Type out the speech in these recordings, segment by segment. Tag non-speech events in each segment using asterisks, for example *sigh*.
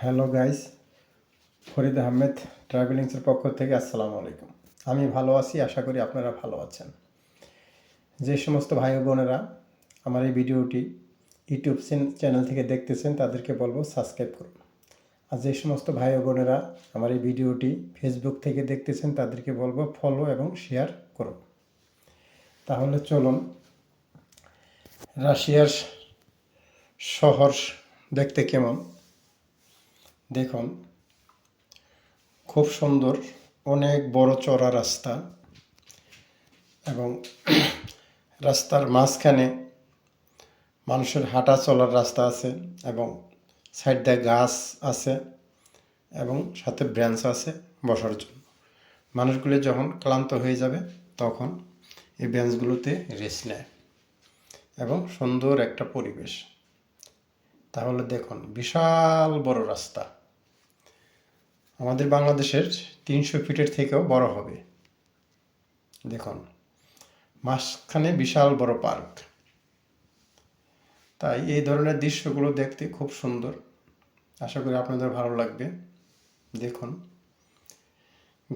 Hello guys, Farid Ahmed ট্রাভেলিংসের পক্ষ থেকে আসসালামু আলাইকুম। আমি ভালো আছি, আশা করি আপনারা ভালো আছেন। যে সমস্ত ভাই বোনেরা আমার এই ভিডিওটি ইউটিউব চ্যান- চ্যানেল থেকে দেখতেছেন, তাদেরকে বলব সাবস্ক্রাইব করুন। আর যে সমস্ত ভাই বোনেরা আমার এই ভিডিওটি ফেসবুক থেকে দেখতেছেন, তাদেরকে বলব ফলো এবং শেয়ার করুন। তাহলে চলুন, রাশিয়ার শহর দেখতে কেমন? দেখুন, খুব সুন্দর, অনেক বড় চড়া রাস্তা এবং *clears throat* রাস্তার মাঝখানে মানুষের হাঁটা চলার রাস্তা আছে এবং সাইড দিয়ে গাছ আছে এবং সাথে ব্রেঞ্চ আছে বসার জন্য। মানুষগুলি যখন ক্লান্ত হয়ে যাবে, তখন এই বেঞ্চগুলোতে রেস্ট নেয় এবং সুন্দর একটা পরিবেশ। তাহলে দেখুন, বিশাল বড় রাস্তা। আমাদের বাংলাদেশের তিনশো ফিটের থেকেও বড় হবে। দেখুন, মাঝখানে বিশাল বড় পার্ক। তাই এই ধরনের দৃশ্যগুলো দেখতে খুব সুন্দর। আশা করি আপনাদের ভালো লাগবে। দেখুন,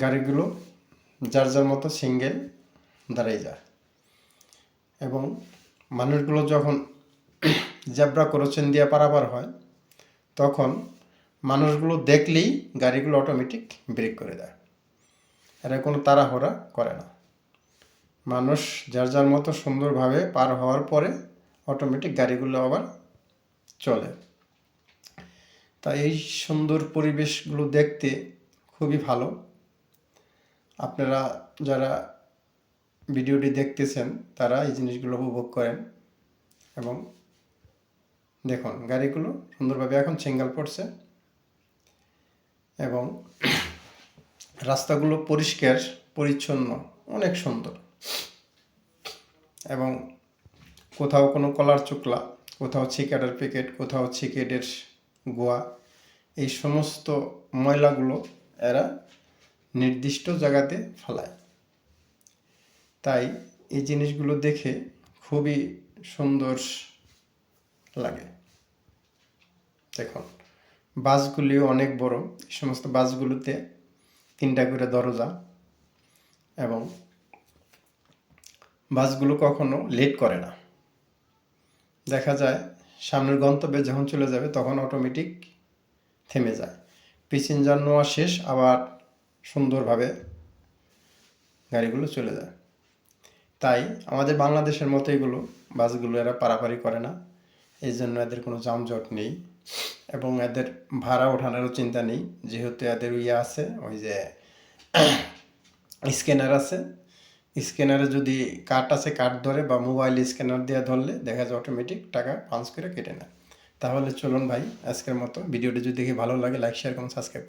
গাড়িগুলো যার যার মতো সিঙ্গেল দাঁড়িয়ে যায়। এবং মানুষগুলো যখন *clears throat* জেব্রা ক্রসিং দিয়ে পারাপার হয়, তখন মানুষগুলো দেখলেই গাড়িগুলো অটোমেটিক ব্রেক করে দেয়। এরা কোনো তাড়াহুড়া করে না। মানুষ যার যার মতো সুন্দরভাবে পার হওয়ার পরে অটোমেটিক গাড়িগুলো আবার চলে। তাই এই সুন্দর পরিবেশগুলো দেখতে খুবই ভালো। আপনারা যারা ভিডিওটি দেখতেছেন, তারা এই জিনিসগুলো উপভোগ করেন এবং দেখুন, গাড়িগুলো সুন্দরভাবে এখন সিঙ্গেল পড়ছে। এবং রাস্তাগুলো পরিষ্কার, পরিচ্ছন্ন, অনেক সুন্দর। এবং কোথাও কোনো কলার চুকলা, কোথাও চিকেটের প্যাকেট, কোথাও চিকেটের গোয়া এই সমস্ত ময়লাগুলো এরা নির্দিষ্ট জায়গাতে ফেলায়। তাই এই জিনিসগুলো দেখে খুবই সুন্দর লাগে। দেখুন। বাসগুলিও অনেক বড়। এই সমস্ত বাসগুলোতে তিনটা করে দরজা এবং বাসগুলো কখনো লেট করে না। দেখা যায়, সামনের গন্তব্যে যখন চলে যাবে তখন অটোমেটিক থেমে যায়। প্যাসেঞ্জার নেওয়া শেষ, আবার সুন্দরভাবে গাড়িগুলো চলে যায়। তাই আমাদের বাংলাদেশের মতো এগুলো বাসগুলো এরা পারাপারি করে না। এই জন্য এদের কোনো যানজট নেই এবং এদের ভাড়া ওঠানোরও চিন্তা নেই। যেহেতু এদের ইয়ে আছে, ওই যে স্ক্যানার আছে, স্ক্যানারে যদি কার্ড আছে কার্ড ধরে বা মোবাইল স্ক্যানার দিয়ে ধরলে দেখা যায় অটোমেটিক টাকা পাঞ্চ করে কেটে না তাহলে চলুন ভাই, আজকের মতো। ভিডিওটি যদি দেখে ভালো লাগে লাইক শেয়ার করুন সাবস্ক্রাইব